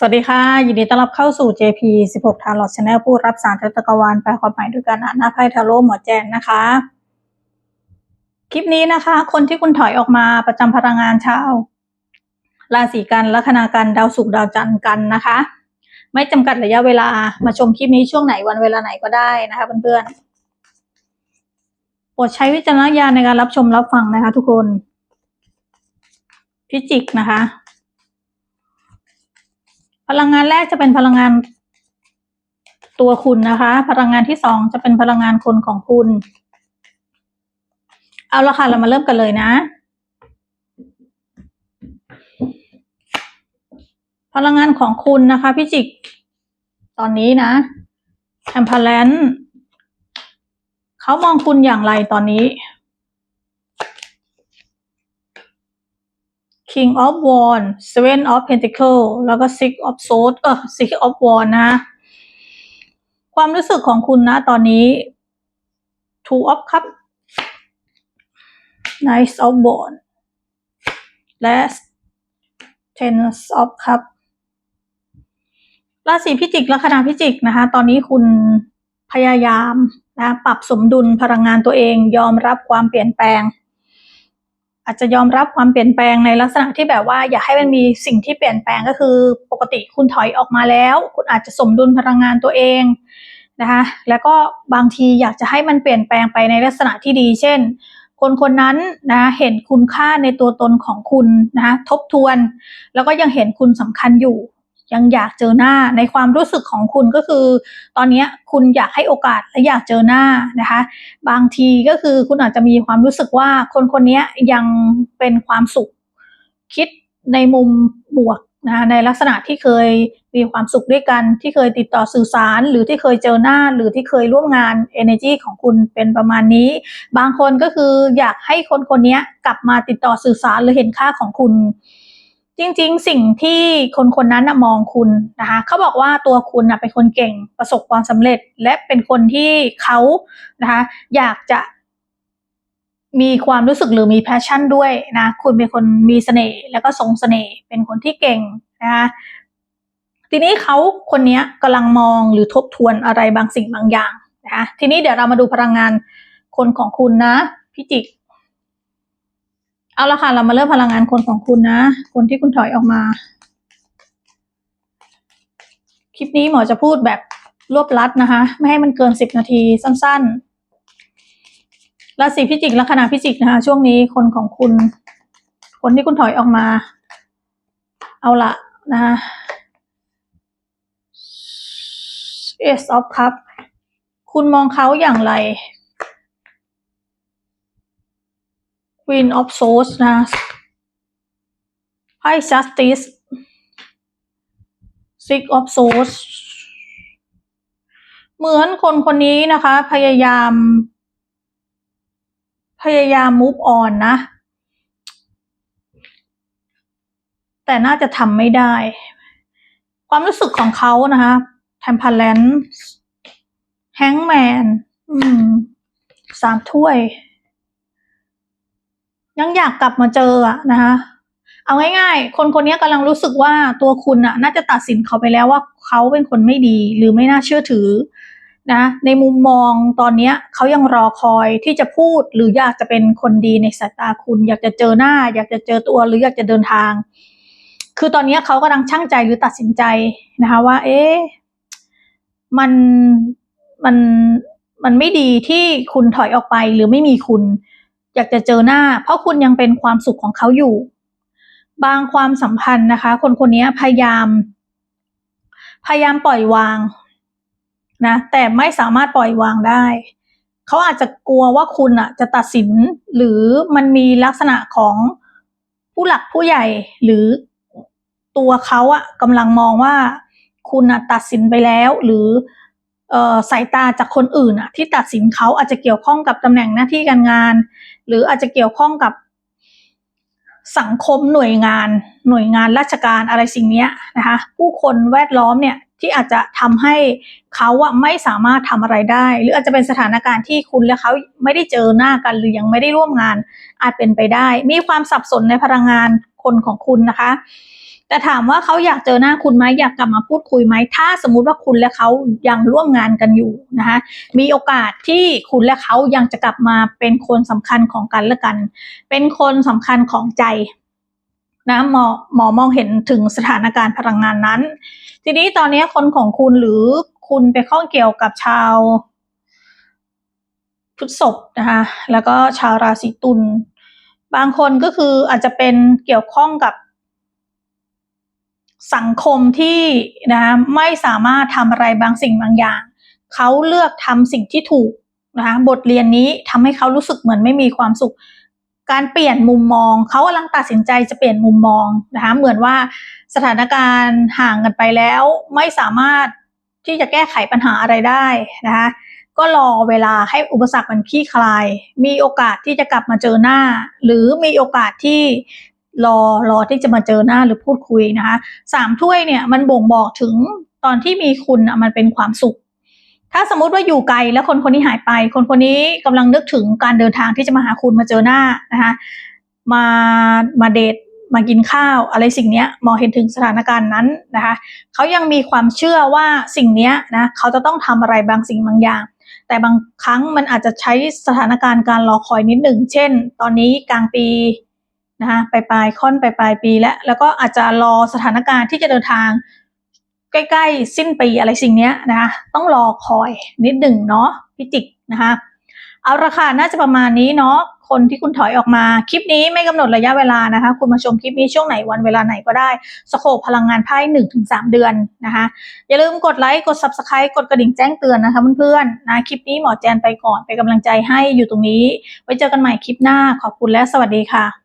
สวัสดีค่ะ ยินดีต้อนรับเข้าสู่ JP 16 ทาร์ลอตชาแนลผู้รับสารจักรวาลแปลความหมายด้วยการอ่านหน้าไพ่ทาโร่หมอแจนนะคะ คลิปนี้นะคะ คนที่คุณถอยออกมาประจำพลังงานชาวราศีกันลัคนากันดาวศุกร์ดาวจันทร์กันนะคะ ไม่จำกัดระยะเวลามาชมคลิปนี้ช่วงไหนวันเวลาไหนก็ได้นะคะเพื่อนๆโปรดใช้วิจารณญาณในการรับชมรับฟังนะคะ ทุกคน พิจิกนะคะ พลังงานแรกจะเป็นพลังงานตัวคุณนะคะ พลังงานที่สองจะเป็นพลังงานคนของคุณ เอาละค่ะ เรามาเริ่มกันเลยนะ พลังงานของคุณนะคะพี่จิก ตอนนี้นะแ e มพลนเขามองคุณอย่างไรตอนนี้ King of Wands Seven of Pentacle แล้วก็ Six of Swords เออ Six of Wands นะ ความรู้สึกของคุณนะตอนนี้ Two of Cup Knight of Wands และ Ten of Cup ราศีพิจิกและคณะพิจิกนะคะ ตอนนี้คุณพยายามนะปรับสมดุลพลังงานตัวเองยอมรับความเปลี่ยนแปลง อาจจะยอมรับความเปลี่ยนแปลงในลักษณะที่แบบว่าอยากให้มันมีสิ่งที่เปลี่ยนแปลงก็คือปกติคุณถอยออกมาแล้ว คุณอาจจะสมดุลพลังงานตัวเองนะคะแล้วก็บางทีอยากจะให้มันเปลี่ยนแปลงไปในลักษณะที่ดี เช่น คนคนนั้นนะเห็นคุณค่าในตัวตนของคุณนะทบทวน แล้วก็ยังเห็นคุณสำคัญอยู่ ยังอยากเจอหน้าในความรู้สึกของคุณก็คือ ตอนนี้คุณอยากให้โอกาสและอยากเจอหน้านะคะ บางทีก็คือคุณอาจจะมีความรู้สึกว่าคนคนนี้ยังเป็นความสุข คิดในมุมบวกนะในลักษณะที่เคยมีความสุขด้วยกัน ที่เคยติดต่อสื่อสาร หรือที่เคยเจอหน้า หรือที่เคยร่วมงาน energy ของคุณเป็นประมาณนี้ บางคนก็คืออยากให้คนคนนี้กลับมาติดต่อสื่อสารหรือเห็นค่าของคุณ จริงๆ สิ่งที่คนคนนั้นนะมองคุณนะคะเขาบอกว่าตัวคุณนะเป็นคนเก่งประสบความสำเร็จ และเป็นคนที่เขานะคะอยากจะมีความรู้สึกหรือมีแพชชั่นด้วยนะ คุณเป็นคนมีเสน่ห์แล้วก็ทรงเสน่ห์เป็นคนที่เก่งนะคะทีนี้เขาคนนี้กำลังมองหรือทบทวนอะไรบางสิ่งบางอย่างนะคะทีนี้เดี๋ยวเรามาดูพลังงานคนของคุณนะ พิจิก เอาละค่ะเรามาเริ่มพลังงานคนของคุณนะ คนที่คุณถอยออกมา คลิปนี้หมอจะพูดแบบรวบลัดนะคะ ไม่ให้มันเกินสิบนาทีสั้นๆ ราศีพิจิกลัคนาพิจิกนะคะ ช่วงนี้คนของคุณ คนที่คุณถอยออกมา เอาละนะคะ Ace of Cup คุณมองเขาอย่างไร Queen of Swords นะไพ่ Justice Six of Swords เหมือนคนคนนี้นะคะ พยายาม พยายาม move on นะ แต่น่าจะทำไม่ได้ ความรู้สึกของเขานะคะ Temperance Hangman สามถ้วย ยังอยากกลับมาเจออะนะคะ เอาง่ายๆ คนคนนี้กำลังรู้สึกว่าตัวคุณอะน่าจะตัดสินเขาไปแล้วว่าเขาเป็นคนไม่ดีหรือไม่น่าเชื่อถือนะในมุมมองตอนนี้เขายังรอคอยที่จะพูดหรืออยากจะเป็นคนดีในสายตาคุณ อยากจะเจอหน้า อยากจะเจอตัวหรืออยากจะเดินทาง คือตอนนี้เขากำลังช่างใจหรือตัดสินใจนะคะว่า เอ๊ะมันมันมันไม่ดีที่คุณถอยออกไปหรือไม่มีคุณ อยากจะเจอหน้า เพราะคุณยังเป็นความสุขของเขาอยู่ บางความสัมพันธ์นะคะ คนคนนี้พยายาม พยายามปล่อยวางนะแต่ไม่สามารถปล่อยวางได้ เขาอาจจะกลัวว่าคุณอะจะตัดสินหรือมันมีลักษณะของผู้หลักผู้ใหญ่หรือตัวเขาอะกำลังมองว่าคุณอะตัดสินไปแล้ว หรือ สายตาจากคนอื่นอะที่ตัดสินเขาอาจจะเกี่ยวข้องกับตำแหน่งหน้าที่การงาน หรืออาจจะเกี่ยวข้องกับสังคมหน่วยงาน หน่วยงานราชการอะไรสิ่งนี้นะคะผู้คนแวดล้อมเนี่ยที่อาจจะทำให้เขาอะไม่สามารถทำอะไรได้ หรืออาจจะเป็นสถานการณ์ที่คุณและเขาไม่ได้เจอหน้ากันหรือยังไม่ได้ร่วมงานอาจเป็นไปได้ มีความสับสนในพลังงานคนของคุณนะคะ แต่ถามว่าเขาอยากเจอหน้าคุณไหมอยากกลับมาพูดคุยไหมถ้าสมมุติว่าคุณและเขายังร่วมงานกันอยู่นะคะมีโอกาสที่คุณและเขายังจะกลับมาเป็นคนสำคัญของกันและกัน เป็นคนสำคัญของใจนะหมอหมอมองเห็นถึงสถานการณ์พลังงานนั้น ทีนี้ตอนนี้คนของคุณหรือคุณไปข้องเกี่ยวกับชาวพฤษภนะคะแล้วก็ชาวราศีตุลบางคนก็คืออาจจะเป็นเกี่ยวข้องกับ สังคมที่นะคะไม่สามารถทำอะไรบางสิ่งบางอย่าง เขาเลือกทำสิ่งที่ถูกนะคะบทเรียนนี้ทำให้เขารู้สึกเหมือนไม่มีความสุข การเปลี่ยนมุมมอง เขากำลังตัดสินใจจะเปลี่ยนมุมมองนะคะเหมือนว่าสถานการณ์ห่างกันไปแล้ว ไม่สามารถที่จะแก้ไขปัญหาอะไรได้นะคะก็รอเวลาให้อุปสรรคมันคลี่คลาย มีโอกาสที่จะกลับมาเจอหน้า หรือมีโอกาสที่ รอรอที่จะมาเจอหน้าหรือพูดคุยนะคะสามถ้วยเนี่ยมันบ่งบอกถึงตอนที่มีคุณอะมันเป็นความสุข ถ้าสมมุติว่าอยู่ไกลแล้วคนคนนี้หายไป คนคนนี้กำลังนึกถึงการเดินทางที่จะมาหาคุณมาเจอหน้านะคะมามาเดทมากินข้าวอะไรสิ่งนี้มองเห็นถึงสถานการณ์นั้นนะคะเขายังมีความเชื่อว่าสิ่งนี้นะเขาจะต้องทำอะไรบางสิ่งบางอย่าง แต่บางครั้งมันอาจจะใช้สถานการณ์การรอคอยนิดหนึ่ง เช่น ตอนนี้กลางปี นะคะปลายปลายค่อนปลายปลายปีแล้วแล้วก็อาจจะรอสถานการณ์ที่จะเดินทางใกล้ๆ สิ้นปีอะไรสิ่งนี้นะคะต้องรอคอยนิดหนึ่งเนาะพิจิกนะคะเอาราคาน่าจะประมาณนี้เนาะคนที่คุณถอยออกมาคลิปนี้ไม่กำหนดระยะเวลานะคะ คุณมาชมคลิปนี้ช่วงไหนวันเวลาไหนก็ได้สโคปพลังงานไพ่หนึ่งถึงสามเดือนนะคะอย่าลืมกดไลค์กด subscribe กดกระดิ่งแจ้งเตือนนะคะเพื่อนๆนะคลิปนี้หมอแจนไปก่อนเป็นกำลังใจให้อยู่ตรงนี้ ไว้เจอกันใหม่คลิปหน้าขอบคุณและสวัสดีค่ะ